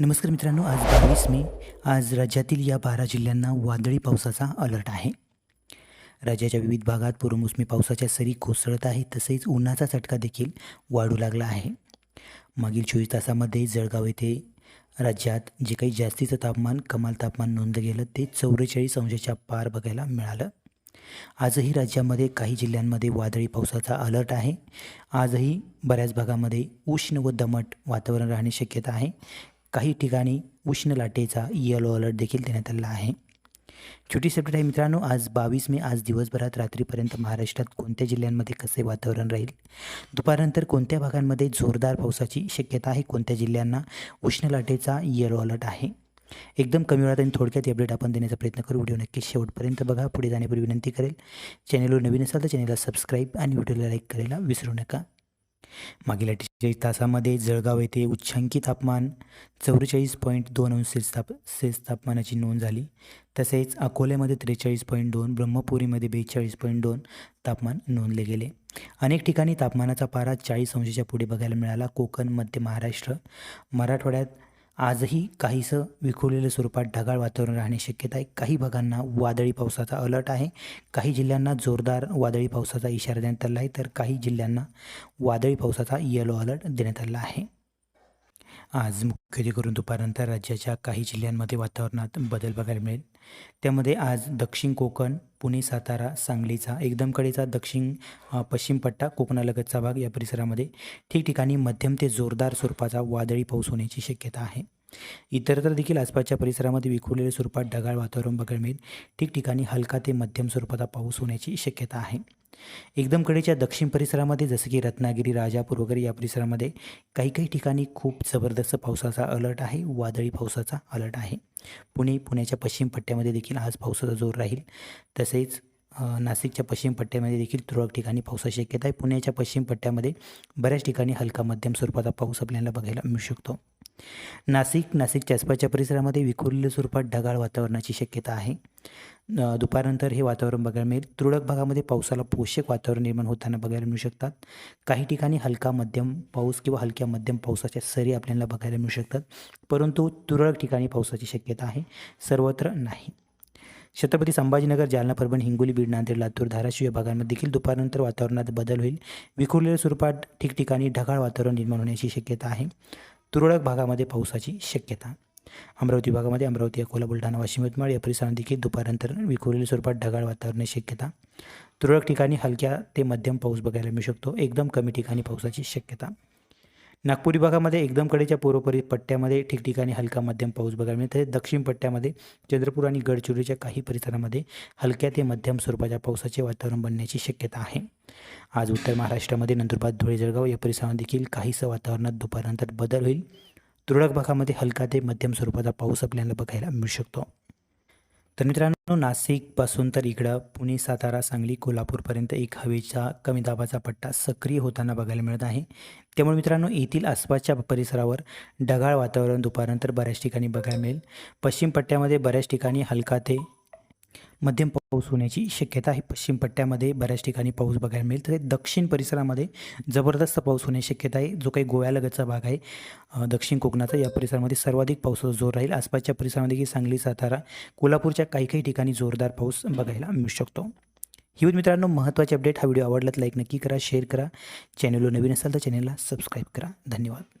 नमस्कार मित्रांनो आज बावीस मे. आज राज्यातील या बारा जिल्ह्यांना वादळी पावसाचा अलर्ट आहे. राज्याच्या विविध भागात पूर्वमोसमी पावसाच्या सरी कोसळत आहे तसेच उन्हाचा चटका देखील वाढू लागला आहे. मागील चोवीस तासामध्ये जळगाव येथे राज्यात जे काही जास्तीचं तापमान कमाल तापमान नोंदलं गेलं ते चौवेचाळीस अंशाच्या पार बघायला मिळालं. आजही राज्यामध्ये काही जिल्ह्यांमध्ये वादळी पावसाचा अलर्ट आहे. आजही बऱ्याच भागामध्ये उष्ण व दमट वातावरण राहण्याची शक्यता आहे. काही ठिकाणी उष्ण लाटेचा येलो अलर्ट देखील देण्यात आलेला आहे. छोटी सेपरेट आहे मित्रांनो आज बावीस मे आज दिवसभरात रात्रीपर्यंत महाराष्ट्रात कोणत्या जिल्ह्यांमध्ये कसे वातावरण राहील? दुपारनंतर कोणत्या भागांमध्ये जोरदार पावसाची शक्यता आहे? कोणत्या जिल्ह्यांना उष्ण लाटेचा येलो अलर्ट आहे? एकदम कमी वेळात आणि थोडक्यात अपडेट आपण देण्याचा प्रयत्न करू. व्हिडिओ नक्की शेवटपर्यंत बघा. पुढे जाण्यापूर्वी विनंती करेल. चॅनलवर नवीन असाल तर चॅनलला सबस्क्राईब आणि व्हिडिओला लाईक करायला विसरू नका. मागील अठ्ठेचाळीस तासामध्ये जळगाव येथे उच्चांकी तापमान चौवेचाळीस पॉईंट दोन अंश ताप सेल्स तापमानाची नोंद झाली. तसेच अकोल्यामध्ये त्रेचाळीस पॉईंट दोन ब्रह्मपुरीमध्ये बेचाळीस पॉईंट दोन तापमान नोंदले गेले. अनेक ठिकाणी तापमानाचा पारा चाळीस अंशाच्या पुढे बघायला मिळाला. कोकण मध्य महाराष्ट्र मराठवाड्यात आजही काहीसं विखुरलेलं स्वरूपात ढगाळ वातावरण राहण्याची शक्यता आहे. काही भागांना वादळी पावसाचा अलर्ट आहे. काही जिल्ह्यांना जोरदार वादळी पावसाचा इशारा देण्यात आला आहे. तर काही जिल्ह्यांना वादळी पावसाचा येलो अलर्ट देण्यात आला आहे. आज मुख्य करून दुपारनंतर राज्याच्या काही जिल्ह्यांमध्ये वातावरणात बदल बघायला मिळेल. त्यामध्ये आज दक्षिण कोकण पुणे सातारा सांगलीचा एकदम कडेचा दक्षिण पश्चिम पट्टा कोकणालगतचा भाग या परिसरामध्ये ठिकठिकाणी मध्यम ते जोरदार स्वरूपाचा वादळी पाऊस होण्याची शक्यता आहे. इतरत्र देखील आसपासच्या परिसरामध्ये विखुरलेल्या स्वरूपात ढगाळ वातावरण बघायला मिळेल. ठिकठिकाणी हलका ते मध्यम स्वरूपाचा पाऊस होण्याची शक्यता आहे. एकदम कडेच्या दक्षिण परिसरामध्ये जसं की रत्नागिरी राजापूर वगैरे या परिसरामध्ये काही काही ठिकाणी खूप जबरदस्त पावसाचा अलर्ट आहे. वादळी पावसाचा अलर्ट आहे. पुणे पुण्याच्या पश्चिम पट्ट्यामध्ये देखील आज पावसाचा जोर राहील. तसेच नाशिकच्या पश्चिम पट्ट्यामध्ये देखील तुरळक ठिकाणी पावसाची शक्यता आहे. पुण्याच्या पश्चिम पट्ट्यामध्ये बऱ्याच ठिकाणी हलका मध्यम स्वरूपाचा पाऊस आपल्याला बघायला मिळू शकतो. नाशिक नाशिकच्या आसपासच्या परिसरामध्ये विखुरलेल्या स्वरूपात ढगाळ वातावरणाची शक्यता आहे. दुपारनंतर हे वातावरण बघायला मिळेल. तुरळक भागामध्ये पावसाला पोषक वातावरण निर्माण होताना बघायला मिळू शकतात. काही ठिकाणी हलका मध्यम पाऊस किंवा हलक्या मध्यम पावसाच्या सरी आपल्याला बघायला मिळू शकतात. परंतु तुरळक ठिकाणी पावसाची शक्यता आहे. सर्वत्र नाही. छत्रपती संभाजीनगर जालना परभणी हिंगोली बीड नांदेड लातूर धाराशिव या भागांमध्ये देखील दुपारनंतर वातावरणात बदल होईल. विखुरलेल्या स्वरूपात ठिकठिकाणी ढगाळ वातावरण निर्माण होण्याची शक्यता आहे. तुरळक भागामध्ये पावसाची शक्यता. अमरावती भागामध्ये अमरावती अकोला बुलढाणा वाशिम यवतमाळ या परिसरात देखील दुपारनंतर विखुरलेल्या स्वरूपात ढगाळ वातावरणाची शक्यता. तुरळक ठिकाणी हलक्या ते मध्यम पाऊस बघायला मिळू शकतो. एकदम कमी ठिकाणी पावसाची शक्यता. नागपूर विभागामध्ये एकदम कडेच्या पूर्वपरी पट्ट्यामध्ये ठिकठिकाणी हलका मध्यम पाऊस बघायला मिळेल तसेच दक्षिण पट्ट्यामध्ये चंद्रपूर आणि गडचिरोलीच्या काही परिसरामध्ये हलक्या ते मध्यम स्वरूपाच्या पावसाचे वातावरण बनण्याची शक्यता आहे. आज उत्तर महाराष्ट्रामध्ये नंदुरबार धुळे जळगाव या परिसरामध्ये देखील काहीसं वातावरणात दुपारनंतर बदल होईल. तुरळक भागामध्ये हलका ते मध्यम स्वरूपाचा पाऊस आपल्याला बघायला मिळू शकतो. तर मित्रांनो नाशिकपासून तर इकडं पुणे सातारा सांगली कोल्हापूरपर्यंत एक हवेचा कमी दाबाचा पट्टा सक्रिय होताना बघायला मिळत आहे. त्यामुळे मित्रांनो येथील आसपासच्या परिसरावर ढगाळ वातावरण दुपारनंतर बऱ्याच ठिकाणी बघायला मिळेल. पश्चिम पट्ट्यामध्ये बऱ्याच ठिकाणी हलका ते मध्यम पाऊस होण्याची शक्यता आहे. पश्चिम पट्ट्यामध्ये बऱ्याच ठिकाणी पाऊस बघायला मिळेल. तर दक्षिण परिसरामध्ये जबरदस्त पाऊस होण्याची शक्यता आहे. जो काही गोव्यालगतचा भाग आहे दक्षिण कोकणाचा या परिसरामध्ये सर्वाधिक पावसाचा जोर राहील. आसपासच्या परिसरामध्ये की सांगली सातारा कोल्हापूरच्या काही काही ठिकाणी जोरदार पाऊस बघायला मिळू शकतो. ही मित्रांनो महत्त्वाचे अपडेट. हा व्हिडिओ आवडला तर लाईक नक्की करा शेअर करा. चॅनलवर नवीन असाल तर चॅनलला सबस्क्राईब करा. धन्यवाद.